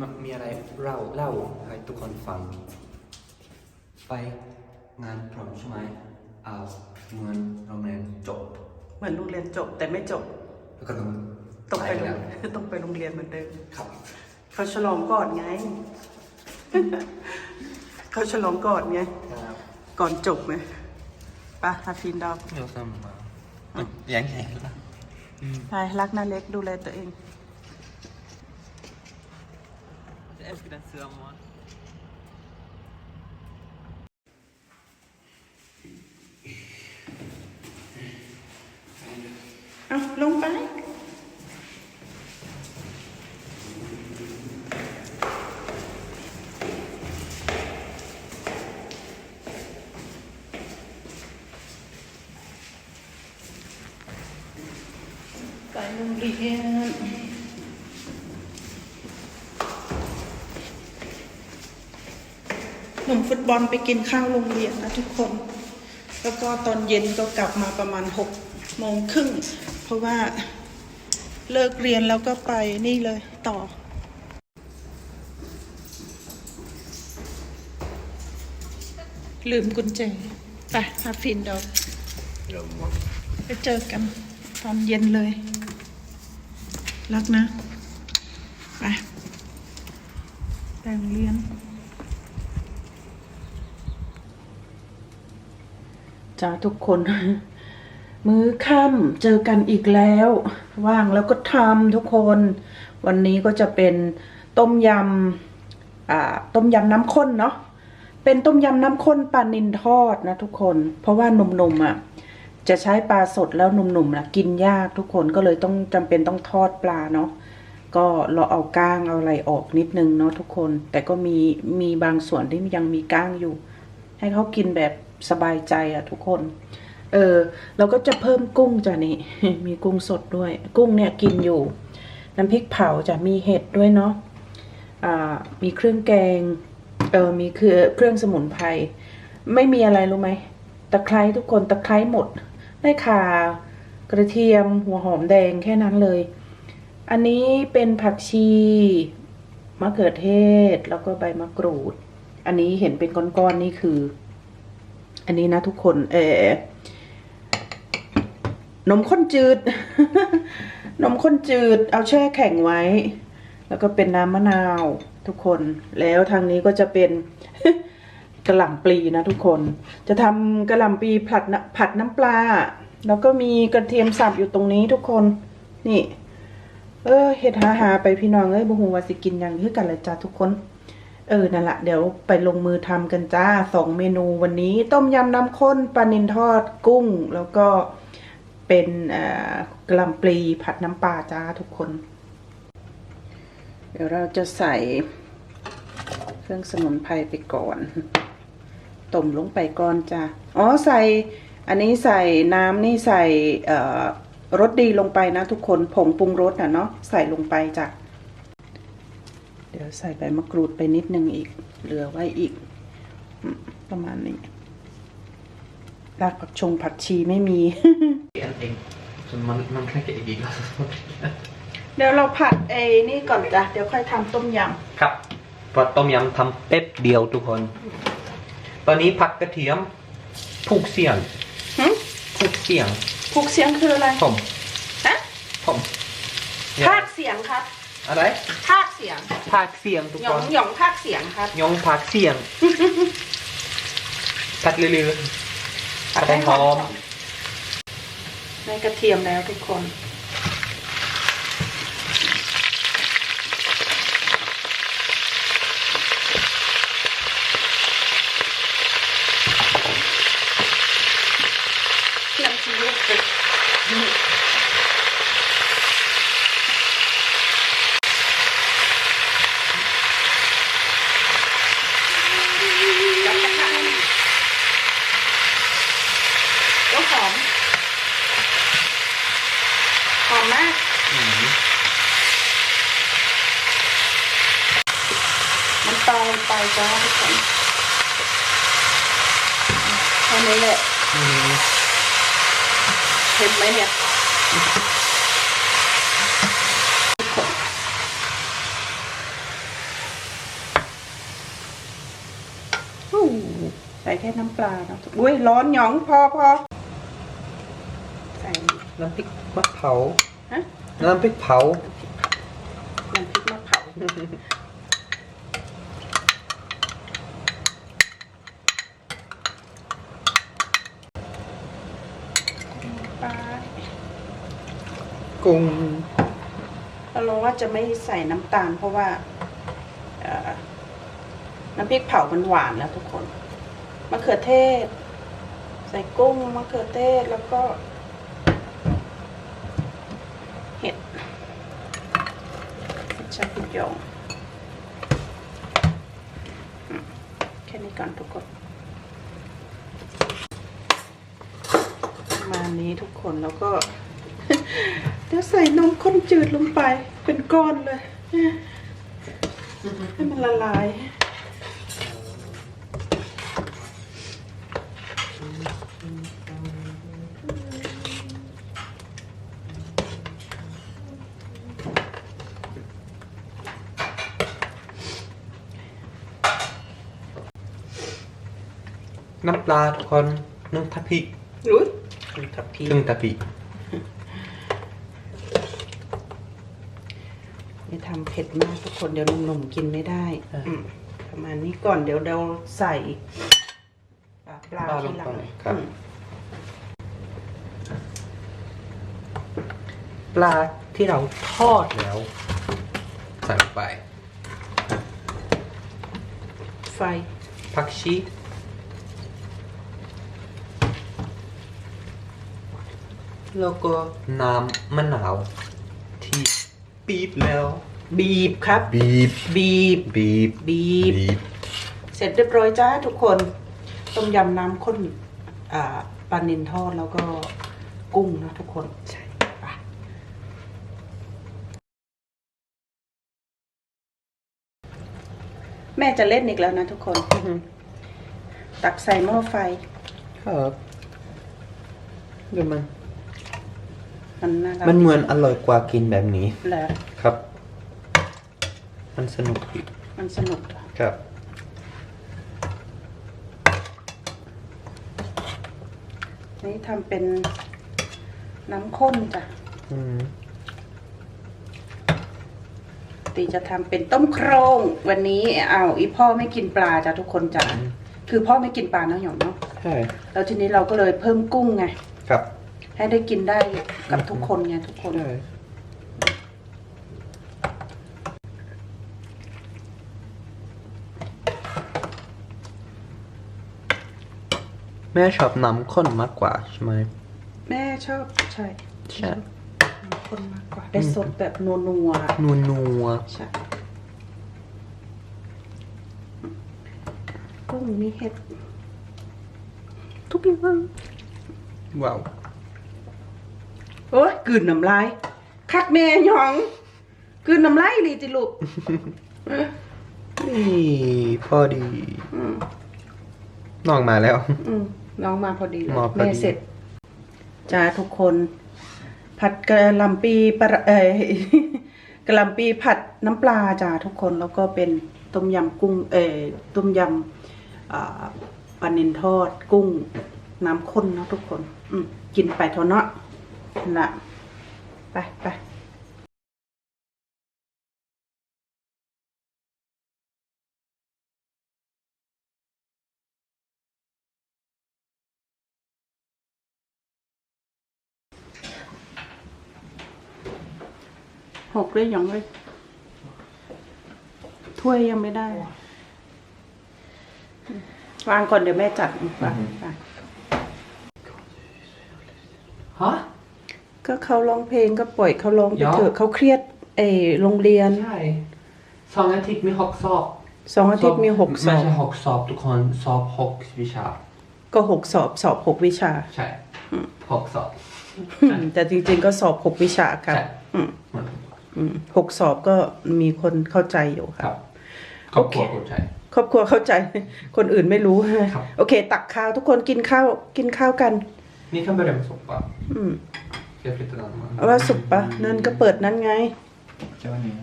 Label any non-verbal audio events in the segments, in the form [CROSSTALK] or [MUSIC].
มมีอะไรเล่าเล่าให้ทุกคนฟัง ไปงานพร้อมใช่ไหมเอาเหมือนโรงเรียนจบเหมือนโรงเรียนจบแต่ไม่จบ แล้วก็ต้องต้องไปแล้วต้องไปโรงเรียนเหมือนเดิมครับ เขาฉลองก่อนไง เขาฉลองก่อนไง ครับก่อนจบไหมไปะฮาฟินดอกเดี๋ยวซ้ำมายังไงล่ะ ไปรักนาเล็กดูแลตัวเอง as crianças. Ah, lông. ฟุตบอลไปกินข้าวโรงเรียนนะทุกคน แล้วก็ตอนเย็นก็กลับมาประมาณหกโมงครึ่ง เพราะว่าเลิกเรียนแล้วก็ไปนี่เลยต่อ ลืมกุญแจไปฮาฟินดอกไปเจอกันตอนเย็นเลย รักนะ ไปไปโรงเรียน จ้าทุกคน มื้อค่ำเจอกันอีกแล้ว ว่างแล้วก็ทำทุกคน วันนี้ก็จะเป็นต้มยำอ่าต้มยำน้ำข้นเนาะเป็นต้มยำน้ำข้นปลานินทอดนะทุกคน เพราะว่าหนุ่มๆอะจะใช้ปลาสดแล้วหนุ่มๆนะกินยากทุกคนก็เลยต้องจำเป็นต้องทอดปลาเนาะก็เราเอาก้างเอาอะไรออกนิดนึงเนาะทุกคน แต่ก็มีมีบางส่วนที่ยังมีก้างอยู่ ให้เขากินแบบ สบายใจอะทุกคน เออเราก็จะเพิ่มกุ้งจ้ะนี่มีกุ้งสดด้วย กุ้งเนี่ยกินอยู่ น้ำพริกเผาจะมีเห็ดด้วยเนาะอ่ามีเครื่องแกงเออมีคือเครื่องสมุนไพรไม่มีอะไรรู้ไหมตะไคร้ทุกคนตะไคร้หมดได้ข่ากระเทียมหัวหอมแดงแค่นั้นเลย อันนี้เป็นผักชีมะเขือเทศแล้วก็ใบมะกรูด อันนี้เห็นเป็นก้อนๆนี่คือ อันนี้นะทุกคนเออนมข้นจืด นมข้นจืด เอาแช่แข็งไว้ แล้วก็เป็นน้ำมะนาวทุกคน แล้วทางนี้ก็จะเป็นกระหล่ำปลีนะทุกคน จะทำกระหล่ำปลีผัดน้ำผัดน้ำปลา แล้วก็มีกระเทียมสับอยู่ตรงนี้ทุกคน นี่ เออเห็ดหาหาไปพี่น้องเอ้ยบุหูว่าสิกินอย่างนี้กันเลยจ้าทุกคน เออ นั่นแหละเดี๋ยวไปลงมือทำกันจ้าสองเมนูวันนี้ ต้มยำน้ำข้นปลานินทอดกุ้ง แล้วก็เป็นกะล่ำปลีผัดน้ำปลาจ้าทุกคน เดี๋ยวเราจะใส่เครื่องสมุนไพรไปก่อนต้มลงไปก่อนจ้าอ๋อใส่ อันนี้ใส่น้ำนี่ใส่รสดีลงไปนะทุกคนผงปรุงรสนะเนาะใส่ลงไปจ้ะ เดี๋ยวใส่ใบมะกรูดไปนิดนึงอีก เหลือไว้อีกอืมประมาณนี้รากผักชงผักชีไม่มี En eng. Så man, man knäcker i glas. เดี๋ยวเราผัดไอ้นี่ก่อนจ้ะ เดี๋ยวค่อยทำต้มยครับเพราะต้มยำทำเป๊บเดียวทุกคน ตอนนี้ผักกระเทียมผูกเสียงำหึผูกเสียงผูกเสียงคืออะไรผมฮะผมภาคเสียงครับ อะไรภาคเสียงภาคเสียงทุกหยคองนหยองภาคเสียงครับ ยองภาคเสียงผัดเรื่อยๆผัดให้หอม ในกระเทียมแล้วทุกคน หอมมากมันตาลลงไปจ้าทุกคนเท่านี้แหละเค็มไหมเนี่ยใส่แค่น้ำปลาเนาะอุ้ยร้อนหยองพอพอใส่น้ำพริก มะเผาฮะน้ำพริกเผา น้ำพริกมะเผาปลากุ้งเราลงว่าจะไม่ใส่น้ำตาล เพราะว่าเอ่อน้ำพริกเผามันหวานแล้วทุกคนมะเขือเทศ ใส่กุ้งมะเขือเทศแล้วก็ เห็ดเห็ด ชาพิยงอืมแค่นี้ก่อนทุกคนประมาณนี้ทุกคนแล้วก็เดี๋ยวใส่นมข้นจืดลงไปเป็นก้อนเลย ให้มันละลาย น้ำปลาทุกคนนึ่งทัพพีอุ้ยทับพีครึ่งทัพพีไม่ทำเผ็ดมากทุกคนเดี๋ยวหนุ่มๆกินไม่ได้อืมประมาณนี้ก่อนเดี๋ยวเราใส่อ่าปลาทีหลังอืมปลาที่เราทอดแล้ว ใส่ลงไป ไฟผักชี แล้วก็น้ำมะนาว ที่ปี๊บแล้ว บีบครับบีบบีบ บีบ บีบ บีบ เสร็จเรียบร้อยจ้าทุกคน ต้มยำน้ำข้นอ่าปลานินทอดแล้วก็กุ้งนะทุกคนใช่ไปแม่จะเล่นอีกแล้วนะทุกคน ตักใส่หม้อไฟ ครับดูมัน มันน่ารักมันเหมือนอร่อยกว่ากินแบบนี้แหละครับ มันสนุกดีมันสนุกเหรอครับ นี่ทำเป็นน้ำข้นจ้ะอืมตีจะทำเป็นต้มโครงวันนี้เอาอีพ่อไม่กินปลาจ้ะทุกคนจ้ะคือพ่อไม่กินปลาเนาะหยองเนาะใช่แล้วทีนี้เราก็เลยเพิ่มกุ้งไง ครับ ให้ได้กินได้กับทุกคนไงทุกคนใช่แม่ชอบน้ำข้นมากกว่าใช่ไหมแม่ชอบใช่ใช่น้ำข้นมากกว่า ได้สดแบบนัวนัวนัวนัวๆใช่กุ้งมีเห็ดทุกอย่างว้าว โอ้ยกลืนน้ำลาย คักแม่หยองกลืนน้ำลายอีหลีจิลูกนี่พอดีอืมน้องมาแล้ว อืมน้องมาพอดีเลยมาพอดี แม่เสร็จจ้าทุกคน ผัดกระหลำปีปลาเอ้ย กระหลำปีผัดน้ำปลาจ้าทุกคนแล้วก็เป็นต้มยำกุ้ง เอ่ยต้มยำอ่าปลานินทอดกุ้งน้ำข้นเนาะทุกคน อืมกินไปเถอะเนาะ นั่นละไปไปหกเลยยังเลยถ้วยยังไม่ได้อืมวางก่อนเดี๋ยวแม่จัดวางวางฮะ ก็เขาร้องเพลงก็ปล่อยเขาร้องไปยอมเถอะเขาเครียดเออโรงเรียน ใช่สองอาทิตย์มีหกสอบสองอาทิตย์มีหกสไม่อบใช่หกสอบทุกคนสอบหกวิชา ก็หกสอบสอบหกวิชา ใช่หกสอบอืมแต่จริงๆก็สอบหกวิชาครับใช่อืมอืมหกสอบก็มีคนเข้าใจอยู่คครัรับบครอบครัวโอเคคนใช่ครอบครัวเข้าใจ คนอื่นไม่รู้ครับโอเค ตักข้าวทุกคนกินข้าวกินข้าวกัน Ni kan börja med soppa. อืม Ska jag flytta den? เอาว่าสุปปะนั่นก็เปิดนั่นไง เจ้าเนี่ย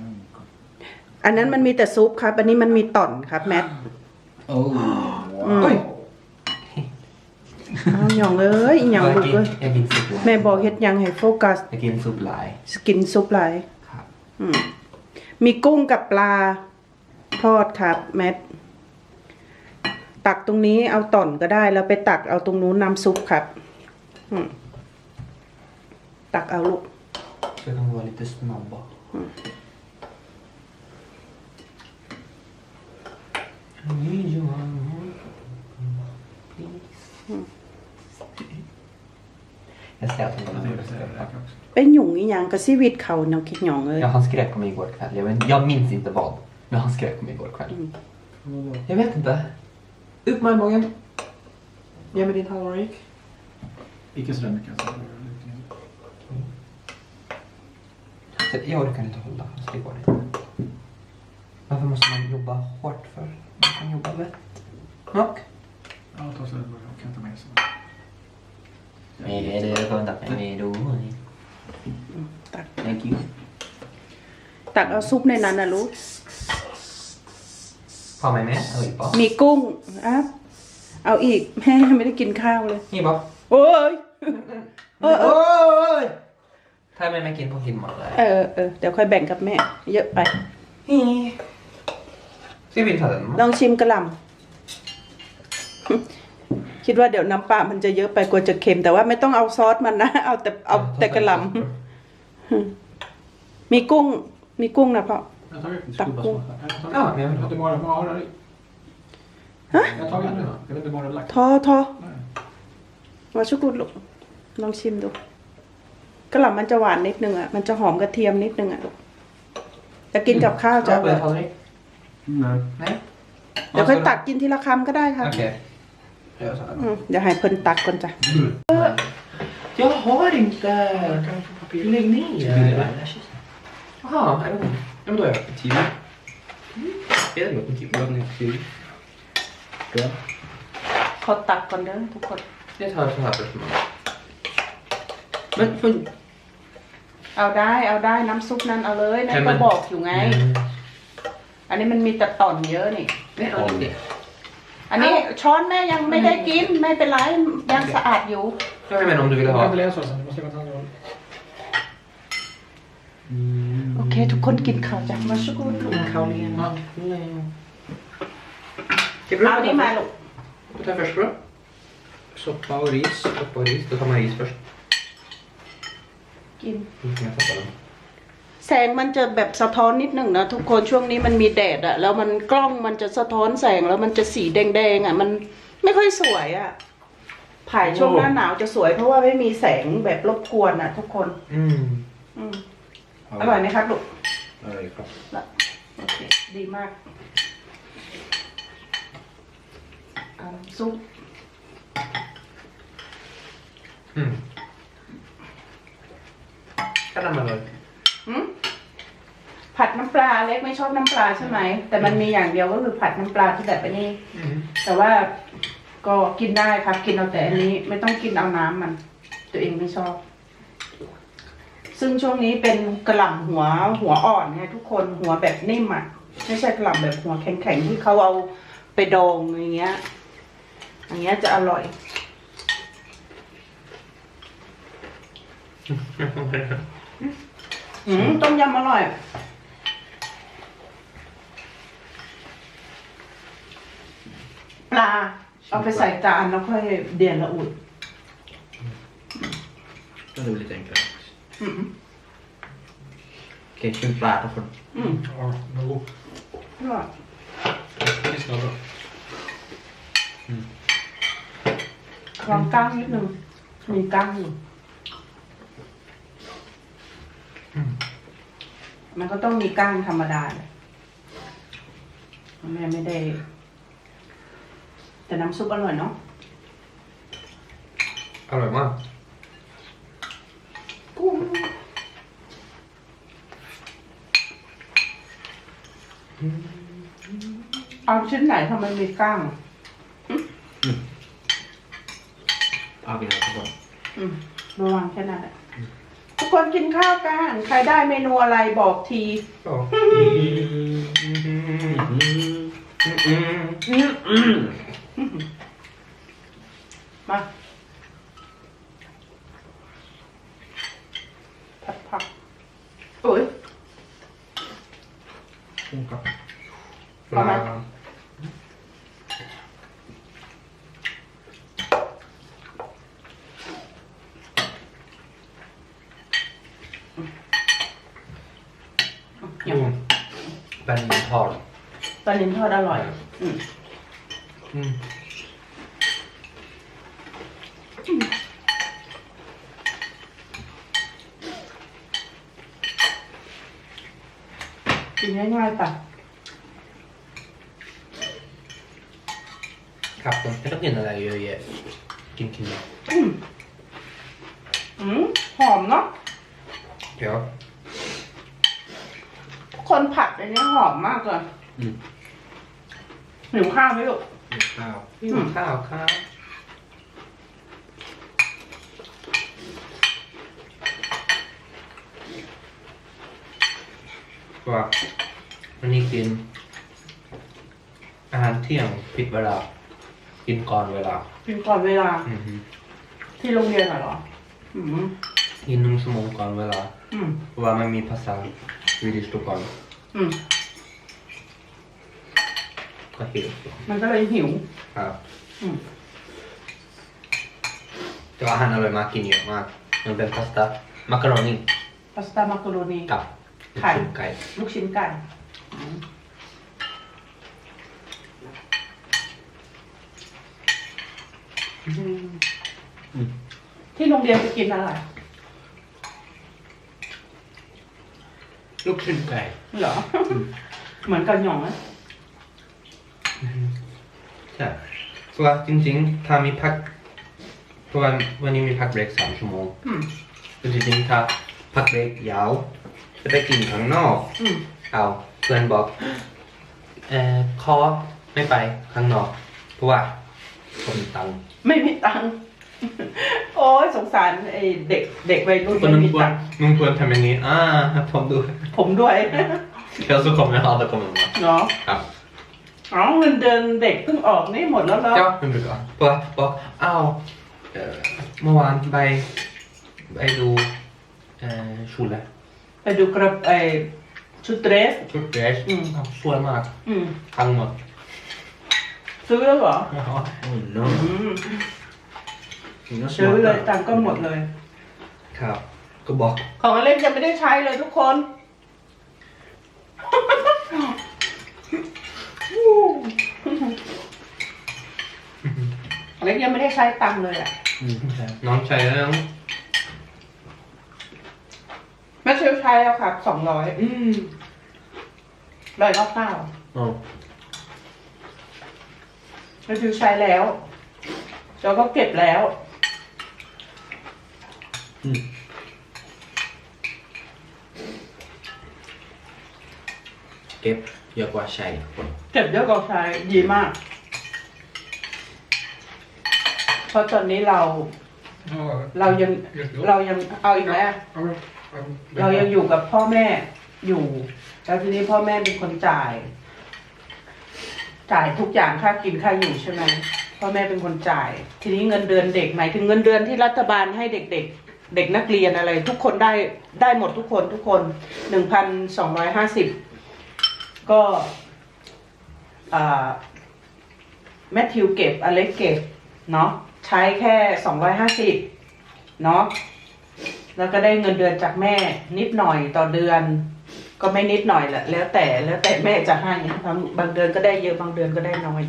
อันนั้นมันมีแต่ซุปครับ อันนี้มันมีต่อนครับแมท โอ้ว้อ้าวหยองเอ้ยอีหยังอยากลูกกินเอ้ยอยากกินซุปหลายแม่บอกเฮ็ดหยังให้โฟกัสอยากกินซุปหลายสกินซุปไหลายครับอืมมีกุ้งกับปลาทอดครับ แมท ตักตรงนี้เอาต่อนก็ได้ แล้วไปตักเอาตรงนู้นน้ำซุปครับ อืม ตักเอาลูก Så kan vara lite snabba. Jag ser att hon Jag kommer tänkte säga det. att Jag kan också. ไปหยุ่งอีหยังกับชีวิตเขาเนาะคิดหยองเอ้ย Ja, han skrek på mig igår kväll. Jag, vet, jag minns inte vad, men han skrek på mig igår kväll. Vadå? Jag vet inte. Upp med armbågen. Ge mig din tallrik. Icke sådär mycket. Alltså. Jag orkar inte hålla, så det går inte. Varför måste man jobba hårt för? Man kan jobba lätt. Och? Ja, ta så jag kan ta med sig. Med det var det med då. ตัก Thank you. ตักเอาซุปในนั้นนะลูก Ha mig med. Oj, bara. มีกุ้งอ่ะเอาอีก แม่ยังไม่ได้กินข้าวเลย Ni bara. โอ้ย เออเออ [LAUGHS] Oj! Ta med mig in på filmen เอ där. อเออเดี๋ยวค่อยแบ่งกับแม่ เยอะไป Ska vi ta den? ลองชิมกระหล่ำคิดว่าเดี๋ยวน้ำปลามันจะเยอะไปกลัวจะเค็ม แต่ว่าไม่ต้องเอาซอสมันนะ เอาแต่เอาแต่กระหล่ำมีกุ้ง มีกุ้งนะพ่อ Jag tar ju Tack. skubba smak. Jag tar- Ja, men jag vill Jag ha. tar bara vad har du? Hä? Jag tar en nu då. Jag vet inte vad du har lagt. ทอทอ Nej. มาชุกุดลูกลองชิมดู กระหล่ำมันจะหวานนิดนึงอะมันจะหอมกระเทียมนิดนึงอะลูกจะกินกับข้าวจะอ Ja, ร่อย på en tallrik? Nej. Nej? เดี๋ยวค่อยตักกินทีละคำก็ได้ค่ะ Okej. Jag gör så อื här. มเดี๋ยวให้เพิ่นตักก่อนจ้ะ Jag har inte... Jag kan få papper. Lägg ner. Vill Jaha, är det hon? Ja, men då gör jag det. Tio. Är det gott med kiwi? Blanda ner till. Ja. ขอตักก่อนเด้อทุกคน Jag tar så här först. Men för... เอาได้ เอาได้น้ำซุปนั้นเอาเลยนั่นใช่ไหมก็บอกอยู่ไง อันนี้มันมีแต่ต่อนเยอะนี่ Nej, ja, det. อันนี้ช้อนแม่ยังไม่ได้กิน ไม่เป็นไรยังสะอาดอยู่ Jag menar om du ville Jag kan inte ha... läsa sen. Du måste lägga tanden. โอเค ทุกคนกินข้าวจ้ะมาชุกุดลูก Kaolin. Ja. Ska เอานี่มาลูก Du tar först då. Soppa och ris. Soppa och ris. Då tar man ris först. กิน Nu kan jag tappa den. แสงมันจะแบบสะท้อนนิดหนึ่งนะทุกคนช่วงนี้มันมีแดดอะแล้วมันกล้องมันจะสะท้อนแสงแล้วมันจะสีแดงๆอะมันไม่ค่อยสวยอะถ่ายช่วงหน้าหนาวจะสวยเพราะว่าไม่มีแสงแบบรบกวนอะทุกคน Mm. อืมอร่อยไหมครับลูก Ja, det är klart. โอเคดีมากเอาซุป Mm. Kan använda det. หืมผัดน้ำปลาเล็กไม่ชอบน้ำปลาใช่ไหม แต่มันมีอย่างเดียวก็คือผัดน้ำปลาที่แบบอันนี้ Mm. แต่ว่าก็กินได้ครับ กินเอาแต่อันนี้ ไม่ต้องกินเอาน้ำมัน ตัวเองไม่ชอบ ซึ่งช่วงนี้เป็นกระหล่ำหัวหัวอ่อนไงทุกคนหัวแบบนิ่มอะไม่ใช่กระหล่ำแบบหัวแข็งๆที่เขาเอาไปดองอย่างเงี้ย อย่างเงี้ยจะอร่อย อืมต้มยำอร่อย ปลา เอาไปใส่จานแล้วค่อยเดียนละอุด Det är lite enklare. อืม Okej, kul blad och อืม Ja, men god. อร่อย Det ska vara bra. ลองก้างนิดนึงมีก้างอยู่ มันก็ต้องมีก้างธรรมดาเลยแม่ไม่ได้ แต่น้ำซุปอร่อยเนาะ Arroy mat. กุ้งเอาชิ้นไหนทำไมมีก้าง Ja, vi har kvar. อืมระวังแค่นั้นแหละทุก คนกินข้าวกัน ใครได้เมนูอะไรบอกทีมาผัดผักโอ้ย ปลา ทอดอร่อย อืมอืมกินง่ายๆปะครับผมไม่ต้องกินอะไรเยอะแยะกินกินเนาะอืมอืมหอมเนาะเดี๋ยวคนผัดอันนี้หอมมากเลย อืม หิวข้าวไหมลูกหิวข้าวอืหิมวข้าวข้าวว่าวันนี้กิน อาหารเที่ยงผิดเวลา กินก่อนเวลา กินก่อนเวลา อือฮึที่โรงเรียนเหรอ อืมกินหนึ่งชั่วโมงก่อนเวลา อืมเพราะว่ามันมีภาษาสวีดิชทุกคนอืม ก็หิวมันก็เลยหิว ครับอืม แต่ว่าอาหารอร่อยมากกินเยอะมาก มันเป็นพาสต้ามักกะโรนีพาสต้ามักกะโรนี กับไข่ ลูกชิ้นไก่ลูกชิ้นไก่อืมอืมที่โรงเรียนจะกินอะไรลูกชิ้นไก่เหรอ เหมือนกันหยองนะ ใช่เพราะว่าจริงๆ ถ้ามีพักเพราะว่าวันนี้มีพักเบรกสามชั่วโมงอืมจริงๆถ้าพักเบรกยาวจะไปกินข้างนอก อืมเอาเพื่อนบอกเอ่อขอไม่ไปข้างนอกเพราะว่าผมมีตังค์ไม่มีตังค์ โอ้ยสงสารไอ้เด็กเด็กวัยรุ่นคนไม่นึงมีควรตังค์มึงควรทำอย่างนี้อ่าผมดูผมด้วย เดี๋ยวสุขมไม่ฮอตะกมมาเนาะครับ อ๋อเงินเดือนเด็กเพิ่งออกนี่หมดแล้วเหรอ เจ้าเป็นไปก่อนบอกบอกอ้าวเอ่อเมื่อวานไปไปดูเอ่อชุดละไปดูกระไอชุดเดรส ชุดเดรสอืม อ้าวสวยมากอืม ทั้งหมดซื้อแล้วเหรอ Oh no. อืม Inga ซื้อเลย smarta. ตังค์ก็หมดเลย ครับ ก็บอก ของอเล็กยังไม่ได้ใช้เลยทุกคน อ เล็กยังไม่ได้ใช้ตังค์เลยอะ Mm. น้องชายแล้วแม่เชลใช้แล้วครับสองร้อยอืมเลยรอบเก้า Oh. แม่เชลใช้แล้วแล้วก็เก็บแล้ว Mm. Ghép giờ qua xài ทุกคนเก็บเยอะกว่าใช้ดีมาก เพ ราะตอนนี้เรา เรายังเรายังเอาอีกไหมอะเรายังอยู่กับพ่อแม่อยู่ แล้วทีนี้พ่อแม่เป็นคนจ่าย จ่ายทุกอย่างค่ากินค่าอยู่ใช่ไหมพ่อแม่เป็นคนจ่าย ทีนี้เงินเดือนเด็กหมายถึงเงินเดือนที่รัฐบาลให้เด็ก ๆ เด็กนักเรียนอะไร ทุกคนได้ได้หมดทุกคนทุกคนหนึ่งพันสองร้อยห้าสิบก็อ่าแมทธิวเก็บอเล็กเก็บเนาะ ใช้แค่สองร้อยห้าสิบเนาะแล้วก็ได้เงินเดือนจากแม่นิดหน่อยต่อเดือน ก็ไม่นิดหน่อยแหละแล้วแต่แล้วแต่แม่จะให้บางบางเดือนก็ได้เยอะบางเดือนก็ได้น้อย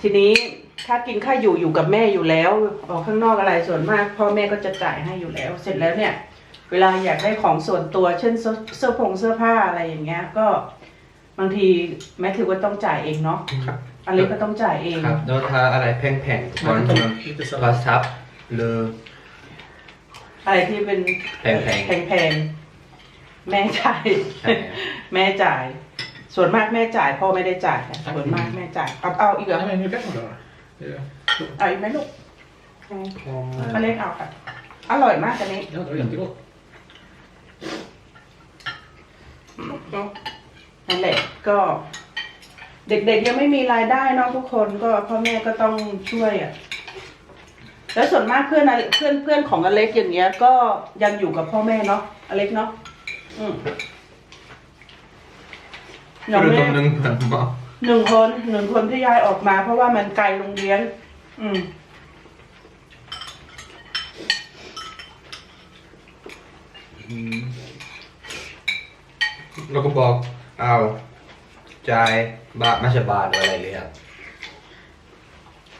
ทีนี้ค่ากินค่าอยู่อยู่กับแม่อยู่แล้ว ออกข้างนอกอะไรส่วนมาก พ่อแม่ก็จะจ่ายให้อยู่แล้ว เสร็จแล้วเนี่ย เวลาอยากได้ของส่วนตัวเช่นเสื้อผงเสื้อผ้าอะไรอย่างเงี้ย ก็บางทีแม่ถือว่าต้องจ่ายเองเนาะ อะไรก็ต้องจ่ายเอง ครับแล้วถ้าอะไรแพงๆทุกคน Lite ก็ sallad. ซับหรืออะไรที่เป็นแพงๆแพงๆแม่จ่าย ใช่แม่จ่าย ส่วนมากแม่จ่ายพ่อไม่ได้จ่ายนะส่วนมากแม่จ่ายเอาเอาอีกเหรอ Nej men ni vet vad det var. Ja. เอาอีกไหมลูกมาเล็กเอาค่ะอร่อยมากอันนี้ Ja, det var jättegott. นั่นแหละก็ เด็กๆยังไม่มีรายได้เนาะทุกคนก็พ่อแม่ก็ต้องช่วยอะแล้วส่วนมากเพื่อนอะเพื่อนเพื่อนของอเล็กอย่างเงี้ย ก็ยังอยู่กับพ่อแม่เนาะอเล็กเนาะอืมยังคือไม่ตรงนึงเหมือนหมอหนึ่งคนหนึ่งคนที่ย้ายออกมา เพราะว่ามันไกลโรงเรียน อืมเราก็บอกเอา จ่ายบาทไม่ใช่บาทหรืออะไรเลยครับ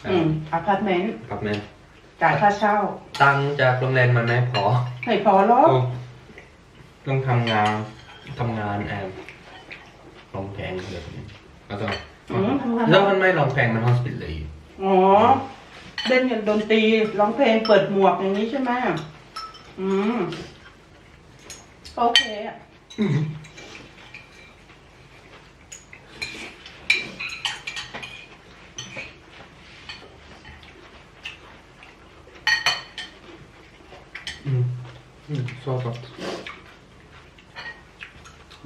อืมอพาร์ตเมนต์ครับแม่จ่ายค่าเช่า ตังค์จากโรงแรมมันไม่พอไม่พอหรอกต้องทำงานทำงานแอมลองแพงเลยแล้วก็อืมทำงานแล้วมันไม่ลองแพงมันฮอสพิทเลยอ๋อเล่นอย่างดนตรีร้องเพลงเปิดหมวกอย่างนี้ใช่ไหมอืมโอเคอะ อืมชอบครับ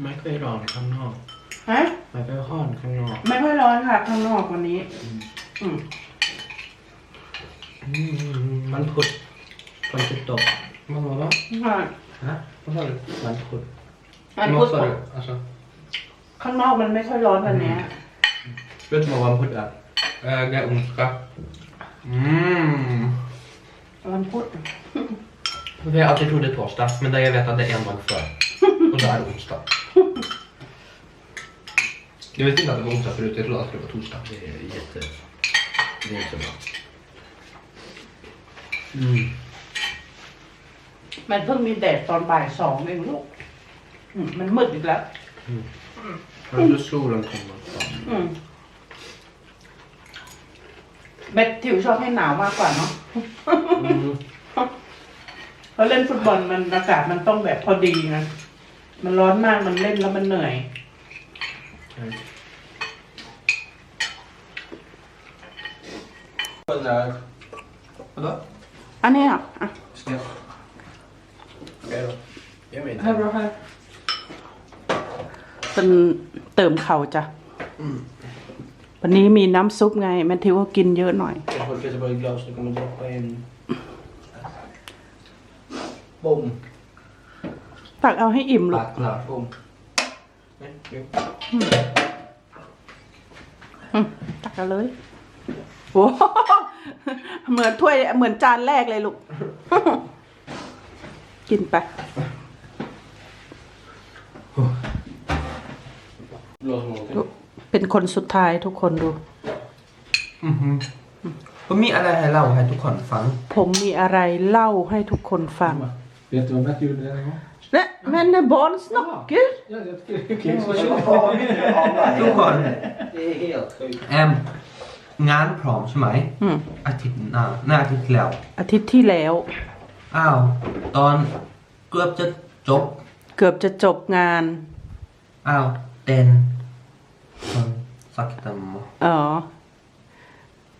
ไม่เคยร้อนข้างนอก ฮะ ไม่เคยห้อนข้างนอก ไม่ค่อยร้อนค่ะ ข้างนอกวันนี้ อืมอืมมันพุดฝนจะตก Vad var det? ค่ะ Hä? Vad sa du? มันพุดมัน Men พูด Vad sa du? Alltså, ข้างนอกมันไม่ค่อยร้อนวันเนี้ย vet du vad man putt är? Öga, ondska. Mm. มันพู ด För jag alltid trodde torsdag, men där jag vet att det är en dag för. Och då är det onsdag. Jag visste inte att det var onsdag förut, jag trodde att det var torsdag. Det är jätte... Det är inte bra. Mm. มันเพิ่งมีแดดตอนบ่ายสองเองลูกอืมมันมืดอีกแล้ว Men då solen kommer fram. อืมเบ็ดทิวชอบให้หนาวมากกว่าเนาะ Mm. เพราะเล่นฟุตบอลมันอากาศมันต้องแบบพอดีนะ มันร้อนมากมันเล่นแล้วมันเหนื่อย Vadå? อันนี้อะอะ Ska jag? Okej då. Jag vet ให้เราให้เป็นเติมเข่าจ้ะวันนี้มีน้ำซุปไงแมทธิวก็กินเยอะหน่อย Jag får kanske bara ett glas, du kommer droppa in... Bom. ตักเอาให้อิ่มลูก Tack, klart. Bom. Nej, jo. อืมตักเอาเลยโอ้โหเหมือนถ้วยเหมือนจานแรกเลยลูก กินไป Blås någonting. เป็นคนสุดท้ายทุกคนดู อือหือผมมีอะไรให้เล่าให้ทุกคนฟัง ผมมีอะไรเล่าให้ทุกคนฟัง Vet du vad Matt gjorde den en gång? เนี่ยแม่นบอลสน็อกเกอร์ Ja, jag tycker okej. så ทุกคน Det är helt sjukt. แอมงานพร้อมใช่ไหม อืมอาทิตย์หน้าหน้าอาทิตย์ที่แล้ว อาทิตย์ที่แล้ว อ้าว ตอนเกือบจะจบ เกือบจะจบงาน อ้าวเต้นคนสักตมอ๋อ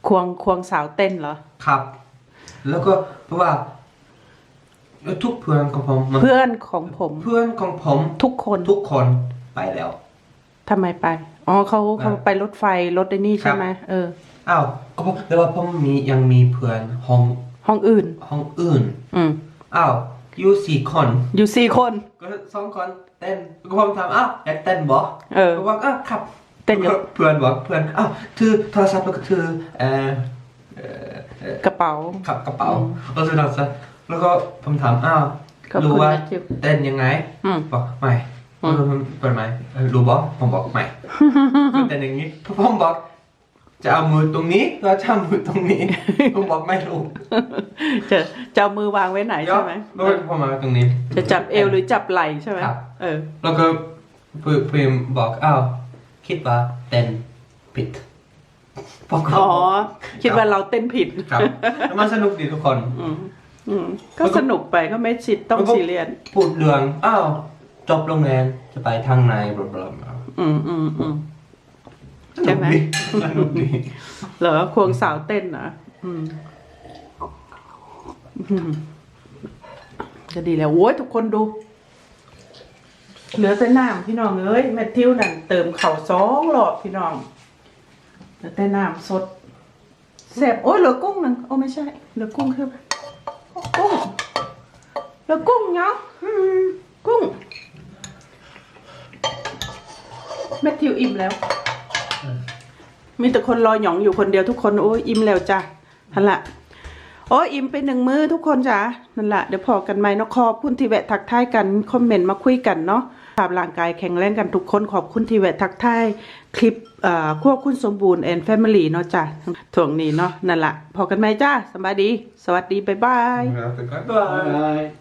ควงควงสาวเต้นเหรอ ครับ แล้วก็เพราะว่า ทุกเพื่อนของผมมันเพื่อนของผมเพื่อนของผมทุกคนทุกคนไปแล้วทำไมไปอ๋อเขาเขาอะไปรถไฟรถไอ้นี่ใช่ไหมเอออ้าวก็ผมแต่ว่าผมมียังมีเพื่อนห้องห้องอื่น ห้องอื่น อืมอ้าวอยู่สี่คนอยู่สี่คนก็สองคนเต้นก็ผมถามอ้าวอยากเต้นบ่เออก็บอกอ้าวครับเต้นกับเพื่อนบอกเพื่อนอ้าวถือโทรศัพท์แล้วก็ถือเอ่อเอ่อเอ่อกระเป๋าขับกระเป๋าแล้วสุดท้าย แล้วก็ผมถามอ้าวขอบคุณรู้ว่าแมทธิวเต้นยังไง อืม บอกไม่อืมเออเปิดไหมเออรู้บ่ผมบอกไม่คือเต้นอย่างนี้ผมบอก จะเอามือตรงนี้แล้วจะเอามือตรงนี้ ผมบอกไม่รู้จะจะเอามือวางไว้ไหนใช่ไหมแล้วก็ผมมาตรงนี้ จะจับเอวหรือจับไหล่ใช่ไหมครับ เออ แล้วก็เพื่อนเพื่อนบอกอ้าวคิดว่าเต้นผิดผมก็อ๋อบอกคิดว่าเราเต้นผิด ครับแล้วมันสนุกดีทุกคน อืม อืมก็สนุกไปก็ไม่ชิดต้องแล้วก็ซีเรียสพูดเรื่องอ้าวจบโรงเรียนจะไปทางไหนบลาบลาบลาอืมอืมอืมสใช่นุกไหมดีสนุกดีเหรอควงสาวเต้นนะอืมอืมจะดีแล้วโว้ยทุกคนดู เหลือแต่น้ำพี่น้องเอ้ยแมทธิวนั่นเติมเข่าวสองหลอดพี่น้องเหลือแต่น้ำสดแซ่บโอ้ยเหลือกุ้งหนึ่งโอ้ไม่ใช่เหลือกุ้งคือกุ้ง เหลือกุ้งเนาะอืมกุ้งแมทธิวอิ่มแล้ว มีแต่คนรอหยองอยู่คนเดียวทุกคนโอ้ยอิ่มแล้วจ้ะฮันละโอ้ยอิ่มไปหนึ่งมือทุกคนจ้ะนั่นแหละเดี๋ยวพอกันใหม่เนาะขอบคุณที่แวะทักทายกันคอมเมนต์มาคุยกันเนาะภาพร่างกายแข็งแรงกันทุกคนขอบคุณที่แวะทักทายคลิปเอ่อควบคุณสมบูรณ์แอนแฟมิลี่เนาะจ้ะถ่วงนี้เนาะนั่นแหละพอกันไหมจ้าสบายดี สวัสดีบ๊ายบาย Bye.